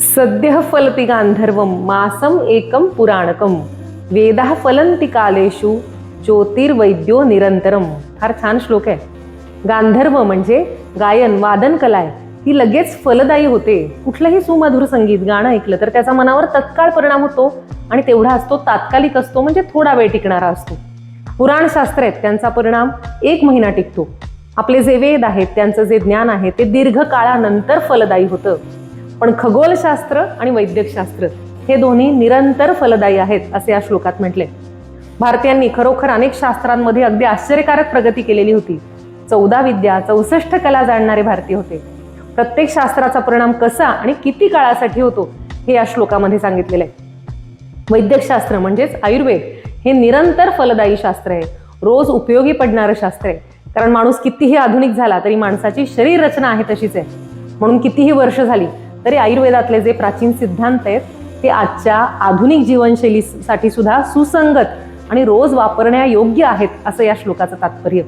सद्य फलति गांधर्वं मासम एकं पुराणकं। वेदा फलंती कालेषु ज्योतिर्वैद्यो निरंतरम फार छान श्लोक आहे. गांधर्व म्हणजे गायन वादन कला आहे ती लगेच फलदायी होते. कुठलंही सुमधुर संगीत गाणं ऐकलं तर त्याचा मनावर तत्काळ परिणाम होतो आणि तेवढा असतो तात्कालिक असतो म्हणजे थोडा वेळ टिकणारा असतो. पुराणशास्त्र आहेत त्यांचा परिणाम एक महिना टिकतो. आपले जे वेद आहेत त्यांचं जे ज्ञान आहे ते दीर्घ काळानंतर फलदायी होतं. पण खगोलशास्त्र आणि वैद्यकशास्त्र हे दोन्ही निरंतर फलदायी आहेत असे या श्लोकात म्हटले. भारतीयांनी खरोखर अनेक शास्त्रांमध्ये अगदी आश्चर्यकारक प्रगती केलेली होती. चौदा विद्या चौसष्ट कला जाणणारे भारतीय होते. प्रत्येक शास्त्राचा परिणाम कसा आणि किती काळासाठी होतो हे या श्लोकामध्ये सांगितलेलं आहे. वैद्यकशास्त्र म्हणजेच आयुर्वेद हे निरंतर फलदायी शास्त्र आहे. रोज उपयोगी पडणारं शास्त्र आहे. कारण माणूस कितीही आधुनिक झाला तरी माणसाची शरीर रचना आहे तशीच आहे. म्हणून कितीही वर्ष झाली तरी आयुर्वेदातले जे प्राचीन सिद्धांत आहेत ते आजच्या आधुनिक जीवनशैलीसाठी सुद्धा सुसंगत आणि रोज वापरण्यायोग्य आहेत असं या श्लोकाचं तात्पर्य.